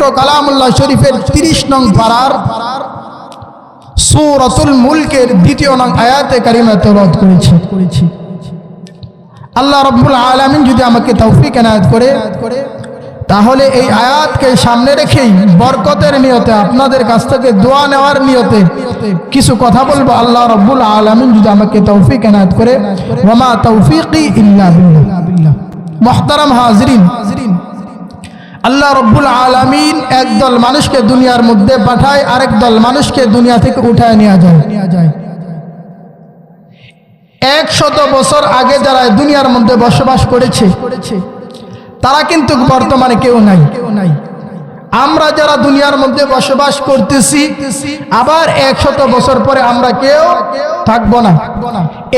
পবিত্র কালামুল্লাহ শরীফের তিরিশ নং পাড়ার সুরতুল মুলকের দ্বিতীয় নং আয়াতে কারিমা তরদ করেছি। করেছি আল্লাহ রব্বুল আলমিন যদি আমাকে তৌফিক এনায়ত করে, তাহলে এই আয়াতকে সামনে রেখেই বরকতের নিয়তে, আপনাদের কাছ থেকে দোয়া নেওয়ার নিয়তে কিছু কথা বলব। আল্লাহ রব্বুল আলমিন যদি আমাকে তৌফিক এনায়ত করে ওমা তৌফিকি ইল্লা মোহতারাম হাজরিন আল্লাহ রব্বুল আলমিন একদল মানুষকে দুনিয়ার মধ্যে পাঠায়, আরেক দল মানুষকে দুনিয়া থেকে উঠায় নেওয়া যায়। যায় একশত বছর আগে যারা দুনিয়ার মধ্যে বসবাস করেছে, তারা কিন্তু বর্তমানে কেউ নাই। কেউ নাই আমরা যারা দুনিয়ার মধ্যে বসবাস করতেছি, আবার একশত বছর পরে আমরা কেউ থাকব না।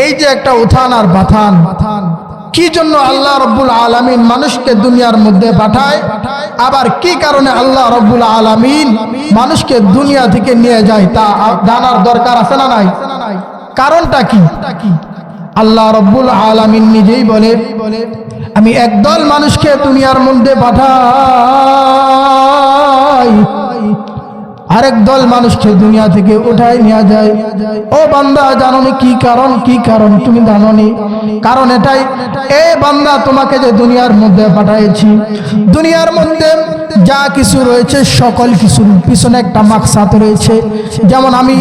এই যে একটা উত্থান আর বাথান বাথান। কি জন্য আল্লাহ রব্বুল আলমিন মানুষকে দুনিয়ার মধ্যে পাঠায়? আবার কি কারণে আল্লাহ রব্বুল আলমিন মানুষকে দুনিয়া থেকে নিয়ে যায় তা জানার দরকার আছে না নাই? কারণটা কি? আল্লাহ রব্বুল আলমিন নিজেই বলে, আমি একদল মানুষকে দুনিয়ার মধ্যে পাঠাই। আরেক দল মানুষকে দুনিয়া থেকে উঠাই নিয়ে যায়। ও বান্দা, জানোনি কি কারণ? কি কারণ তুমি জানো নি কারণ এটাই, এ বান্দা, তোমাকে যে দুনিয়ার মধ্যে পাঠাইছি। দুনিয়ার মধ্যে যা কিছু রয়েছে, সকল কিছুর পিছনে একটা মাকসাত রয়েছে। যেমন আমি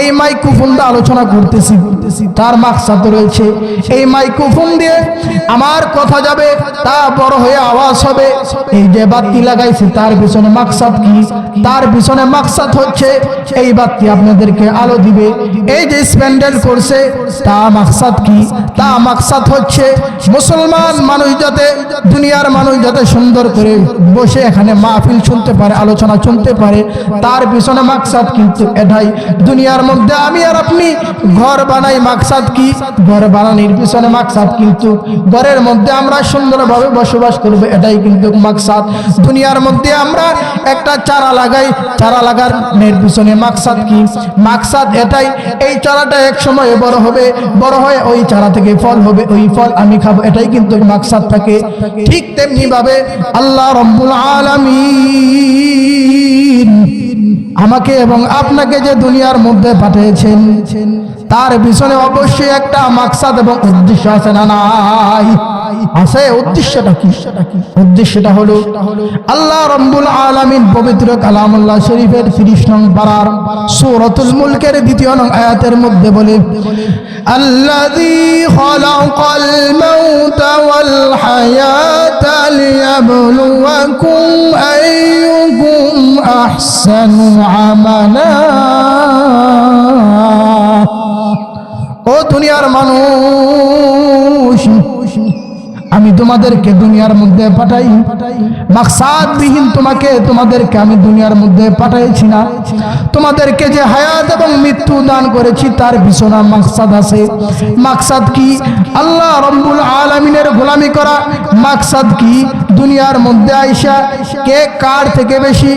এই মাইক্রোফোন দিয়ে আলোচনা করতেছি, তার মাকসাত রয়েছে, এই মাইক্রোফোন দিয়ে আমার কথা যাবে, তা বড় হয়ে আওয়াজ হবে, এই যে বাতি লাগাইছে, তার পিছনে মাকসাদ কি? তার পিছনে মাকসাদ হচ্ছে, এই বাতি আপনাদেরকে আলো দিবে। এই যে স্প্যান্ডেল করছে, তা মাকসাদ কি? তা মাকসাদ হচ্ছে, মুসলমান মানুষ যাতে, দুনিয়ার মানুষ যাতে সুন্দর করে বসে এখানে মাহফিল শুনতে পারে, আলোচনা শুনতে পারে, তার পিছনে মাকসাদ কিন্তু এটাই। দুনিয়ার মধ্যে আমি আর আপনি ঘর বানাই, মাকসাদ কি? ঘর বানানোর পিছনে মাকসাদ কিন্তু। ঘরের মধ্যে আমরা সুন্দরভাবে বসবাস করব, এটাই কিন্তু মাকসাদ। দুনিয়ার মধ্যে আমরা একটা চারা লাগাই, চারা লাগার এর পিছনে মাকসাদ কি? মাকসাদ এটাই, এই চারাটা এক সময় বড় হবে, বড় হয়ে ওই চারা থেকে ফল হবে, ওই ফল আমি খাব, এটাই কিন্তু মাকসাদ থাকে। ঠিক তেমনি ভাবে আল্লাহ রব্বুল আলামিন আমাকে এবং আপনাকে যে দুনিয়ার মধ্যে পাঠিয়েছেন, তার পিছনে অবশ্যই একটা মাকসাদ এবং উদ্দেশ্য আছে না নাই? আছে উদ্দেশ্যটা কি? উদ্দেশ্যটা হলো আল্লাহ রব্বুল আলামিন পবিত্র কালামুল্লাহ শরীফের তিরিশ নং পাড়ার সূরাতুল মুলকের দ্বিতীয় নং আয়াতের মধ্যে বলে খালাকাল মাউতা ওয়াল হায়াতা লিয়াবলুয়াকুম আইয়ুকুম আহসানু আমালা। ও দুনিয়ার মানুষ আমি তোমাদেরকে দুনিয়ার মধ্যে পাঠাই। মাকসাদ বিহীন তোমাকে, তোমাদেরকে আমি দুনিয়ার মধ্যে পাঠাইছি না। তোমাদেরকে যে হায়াত এবং মৃত্যু দান করেছি, তার পিছনে মাকসাদ আছে। মাকসাদ কি? আল্লাহ রব্বুল আলমিনের গোলামি করা। মাকসাদ কি? দুনিয়ার মধ্যে আইসা কে কার থেকে বেশি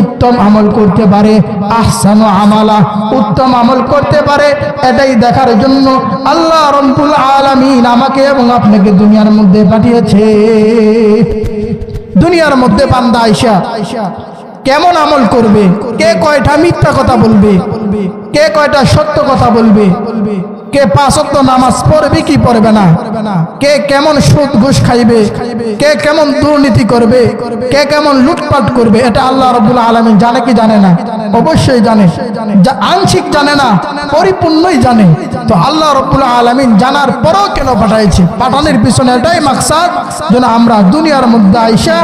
উত্তম আমল করতে পারে? আহসান আমালা, উত্তম আমল করতে পারে। এটাই দেখার জন্য আল্লাহ রব্বুল আলমিন আমাকে এবং আপনাকে দুনিয়ার মধ্যে পাঠিয়েছে। দুনিয়ার মধ্যে বান্দা আইসা কেমন আমল করবে? কে কয়টা মিথ্যা কথা বলবে? কে কয়টা সত্য কথা বলবে? কে পাঁচত্ব নামাজ পড়বে কি পড়বে না? কে কেমন সুদ ঘুষ খাইবে? কে কেমন দুর্নীতি করবে? কে কেমন লুটপাট করবে? এটা আল্লাহ রবুল আলমিন জানে কি জানে না? অবশ্যই জানে। আংশিক জানে না, পরিপূর্ণই জানে। তো আল্লাহ রবুল আলমিন জানার পরও কেন পাঠাইছে? পাঠানোর পিছনে এটাই মাকসাদ, যেন আমরা দুনিয়ার মধ্যে আইসা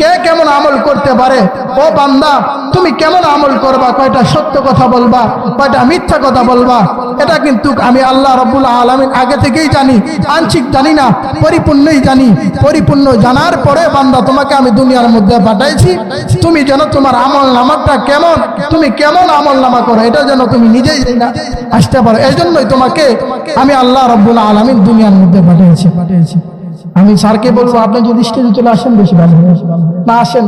কে কেমন আমল করতে পারে? ও বান্দা, তুমি কেমন আমল করবা? কয়টা সত্য কথা বলবা? কয়টা মিথ্যা কথা বলবা? এটা কিন্তু আমি আল্লাহ রবুল আলমিন আগে থেকেই জানি, আংশিক জানি না, পরিপূর্ণই জানি। পরিপূর্ণ জানার পরে বান্দা তোমাকে আমি দুনিয়ার মধ্যে পাঠাইছি। তুমি যেন তোমার আমল নামাটা কেমন, তুমি কেমন আমল নামা করো, এটা যেন তুমি নিজেই আসতে পারো। এই জন্যই তোমাকে আমি আল্লাহ রব্বুল আলমিন দুনিয়ার মধ্যে পাঠিয়েছি পাঠিয়েছি আমি স্যারকে বলব, আপনি যদি স্টেজে চলে আসেন, বেশি ভালো। না আসেন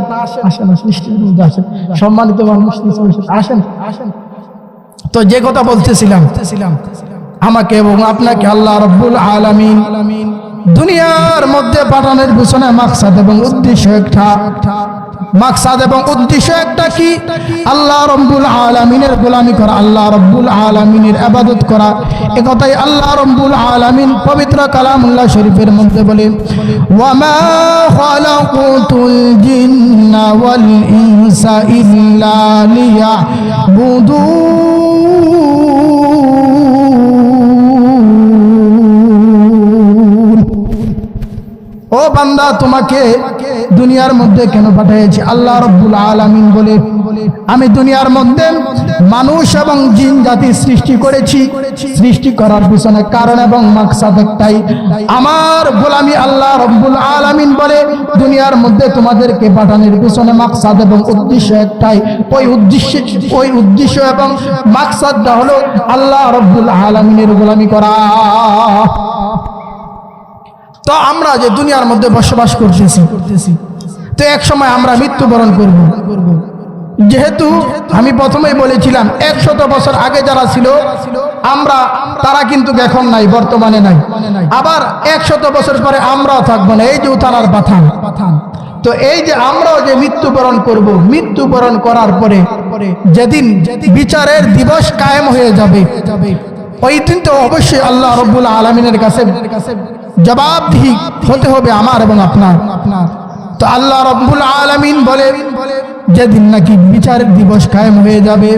আসেন আসেন, স্টেজের মধ্যে আসেন। সম্মানিত মানুষ, আসেন আসেন। তো যে কথা বলতেছিলাম, আমাকে এবং আপনাকে আল্লাহ রব্বুল আলামিন দুনিয়ার মধ্যে পাঠানোর পিছনে মাকসাদ এবং উদ্দেশ্য একটা। মাকসাদ এবং উদ্দেশ্য একটা কি? আল্লাহ রব্বুল আলামিনের গোলামি করা, আল্লাহ রব্বুল আলামিনের আবাদত করা। একথাই আল্লাহ রব্বুল আলামিন পবিত্র কালামুল্লাহ শরীফের মধ্যে বলে, ওয়ামা বান্দা, তোমাকে দুনিয়ার মধ্যে কেন পাঠিয়েছি আল্লাহ রব্বুল আলামিন বলে, আমি দুনিয়ার মধ্যে মানুষ এবং জিন জাতি সৃষ্টি করেছি। সৃষ্টি করার পিছনে কারণ এবং মাকসাদ একটাই। আমার গোলামি আল্লাহ রব্বুল আলামিন বলে, দুনিয়ার মধ্যে তোমাদেরকে পাঠানোর পিছনে মাকসাদ এবং উদ্দেশ্য একটাই। ওই উদ্দেশ্য ওই উদ্দেশ্য এবং মাকসাদটা হলো আল্লাহ রব্বুল আলামিনের গোলামি করা। তো আমরা যে দুনিয়ার মধ্যে বসবাস করতেছি, তো এক সময় আমরা মৃত্যুবরণ করব। যেহেতু আমি প্রথমেই বলেছিলাম, একশত বছর আগে যারা ছিল, আমরা, তারা কিন্তু এখন নাই, বর্তমানে নাই। আবার একশত বছর পরে আমরাও থাকব না, এই যে উতানার পাঠান তো এই যে আমরাও যে মৃত্যুবরণ করব, মৃত্যুবরণ করার পরে যেদিন বিচারের দিবস কায়েম হয়ে যাবে, ওই দিন তো অবশ্যই আল্লাহ রব্বুল আলমিনের কাছে জবাবদিহি হতে হবে আমার এবং আপনার। তো আল্লাহ রব্বুল আলমিন বলে, যেদিন নাকি বিচারের দিবস কায়েম হয়ে যাবে,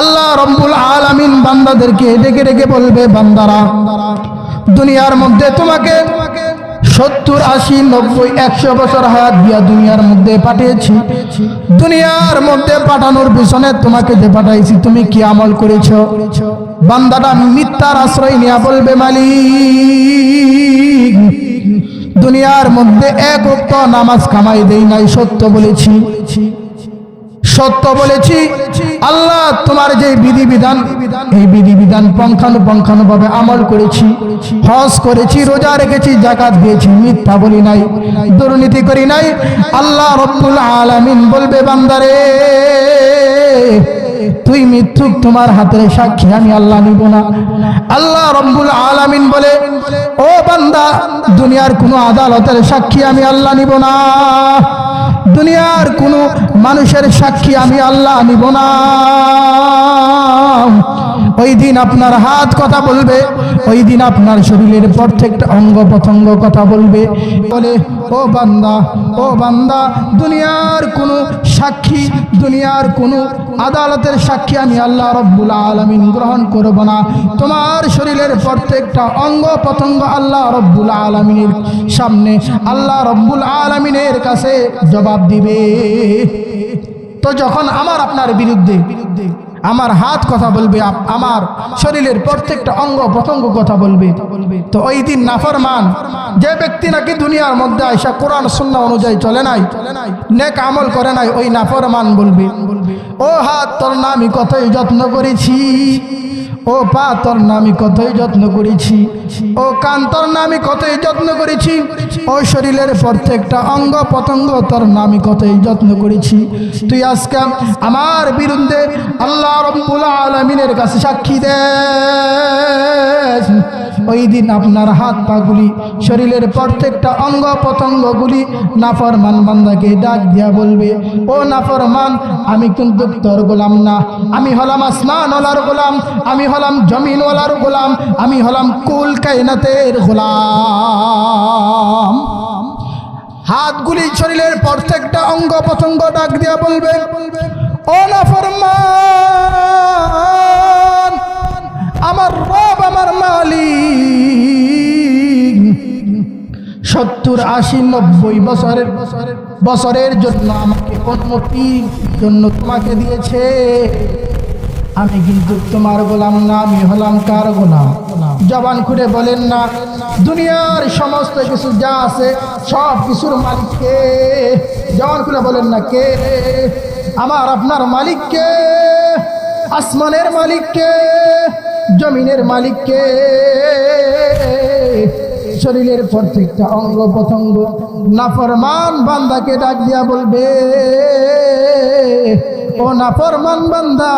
আল্লাহ রব্বুল আলমিন বান্দাদেরকে ডেকে ডেকে বলবে, বান্দারা, দুনিয়ার মধ্যে তোমাকে সত্তর, আশি, নব্বই, একশো বছর হাত দিয়া দুনিয়ার মধ্যে পাঠিয়েছি। দুনিয়ার মধ্যে পাঠানোর পিছনে তোমাকে যে পাঠাইছি, তুমি কি আমল করেছ? বান্দাটা মিথ্যার আশ্রয় নিয়ে বলবে, মালিক। দুনিয়ার মধ্যে এক নামাজ কামাই দেই নাই, সত্য বলেছি। সত্য বলেছি, আল্লাহ তোমার যে বিধিবিধান, এই বিধিবিধান পঙ্খানুপঙ্খানু ভাবে আমল করেছি, হজ করেছি, রোজা রেখেছি জাকাত দিয়েছি, মিথ্যা বলি নাই, দুর্নীতি করি নাই। আল্লাহ রব্বুল আলামিন বলবে, বান্দারে, তুই মিথ্যুক তোমার হাতের সাক্ষী, আমি আল্লাহ নিব না। আল্লাহ রব্বুল আলামিন বলে, ও বান্দা, দুনিয়ার কোনো আদালতের সাক্ষী আমি আল্লাহ নিব না। দুনিয়ার কোনো মানুষের সাক্ষী আমি আল্লাহ নিব না ওই দিন আপনার হাত কথা বলবে ওই দিন আপনার শরীরের প্রত্যেকটা অঙ্গ প্রত্যঙ্গ কথা বলবে। বলে, ও বান্দা ও বান্দা, দুনিয়ার কোনো সাক্ষী, দুনিয়ার কোনো আদালতের সাক্ষী আমি আল্লাহ রব্বুল আলমিন গ্রহণ করব না। তোমার শরীরের প্রত্যেকটা অঙ্গ প্রত্যঙ্গ আল্লাহ রব্বুল আলমিনের সামনে, আল্লাহ রব্বুল আলমিনের কাছে জবাব দিবে। তো যখন আমার আপনার বিরুদ্ধে বিরুদ্ধে আমার হাত কথা বলবে আমার শরীরের প্রত্যেকটা অঙ্গ প্রত্যঙ্গ কথা বলবে, তো ওই দিন নাফরমান, যে ব্যক্তি নাকি দুনিয়ার মধ্যে আইসা কোরআন শূন্য অনুযায়ী চলে নাই, নেক আমল করে নাই, ওই নাফরমান বলবে, ও হাত, তোর না আমি কতই যত্ন করেছি? ও পা, তোর নামি কতই যত্ন করেছি। ও কান, তোর নামি কতই যত্ন করেছি। ও শরীরের প্রত্যেকটা অঙ্গ পতঙ্গ, তোর নামি কতই যত্ন করেছি। তুই আজকে আমার বিরুদ্ধে আল্লাহ রব্বুল আলমিনের কাছে সাক্ষী দে ওই দিন আপনার হাত পাগুলি শরীরের প্রত্যেকটা অঙ্গ প্রত্যঙ্গগুলি নাফরমান বান্দাকে ডাক দিয়া বলবে, ও নাফরমান, আমি কিন্তু তোর গোলাম না। আমি হলাম আসমানওয়ালার গোলাম, আমি হলাম জমিনওয়ালার গোলাম, আমি হলাম কুল কায়নাতের গোলাম। হাতগুলি শরীরের প্রত্যেকটা অঙ্গ প্রত্যঙ্গ ডাক দিয়া বলবে, ও নাফরমান সত্তর, আশি, নব্বই বছরের বছরের জন্য আমাকে অনুমতির জন্য তোমাকে দিয়েছে। আমি কিন্তু তোমার গোলাম না, আমি হলাম কার গোলাম? জবান খুলে বলেন না, দুনিয়ার সমস্ত কিছু যা আছে, সব কিছুর মালিককে। জবান খুলে বলেন না কে? আমার, আপনার মালিককে, আসমানের মালিককে, জমিনের মালিককে। শরীরের প্রত্যেকটা অঙ্গ প্রত্যঙ্গ নাফরমান বান্দাকে ডাক দিয়া বলবে, ও নাফরমান বান্দা,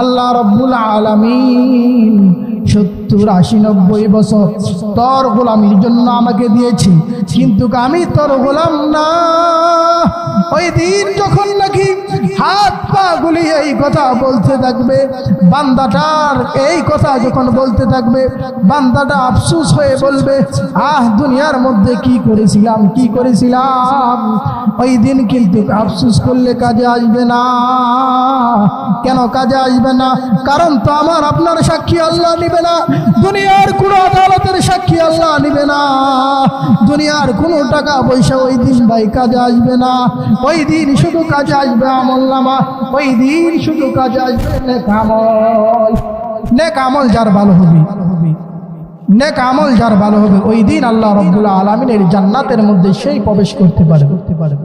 আল্লাহ রব্বুল আলামিন সত্তর আশি নব্বই বছর। তোর গোলামির জন্য আমাকে দিয়েছি। কিন্তু আমি তোর গোলাম না। ওই দিন যখন নাকি হাত পা গুলিয়ে এই কথা বলতে থাকবে, বান্দাটার এই কথা যখন বলতে থাকবে, বান্দাটা আফসুস হয়ে বলবে, আহ, দুনিয়ার মধ্যে কি করেছিলাম কি করেছিলাম? ওই দিন কিন্তু আফসুস করলে কাজে আসবে না। কেন কাজে আসবে না? কারণ তো আমার আপনার সাক্ষী আল্লাহ নিবে না। দুনিয়ার কোনো আদালতের সাক্ষী আল্লাহ নিবে না। দুনিয়ার কোনো টাকা পয়সা ওই দিন ভাই কাজে আসবে না। ওই দিন শুধু কাজে আসবে আমল নামা। ওই দিন শুধু কাজে আসবে নেক আমল। নেক আমল যার ভালো হবে। নেক আমল যার ভালো হবে, ওই দিন আল্লাহ রব্বুল আলমিনের জান্নাতের মধ্যে সেই প্রবেশ করতে পারে করতে পারে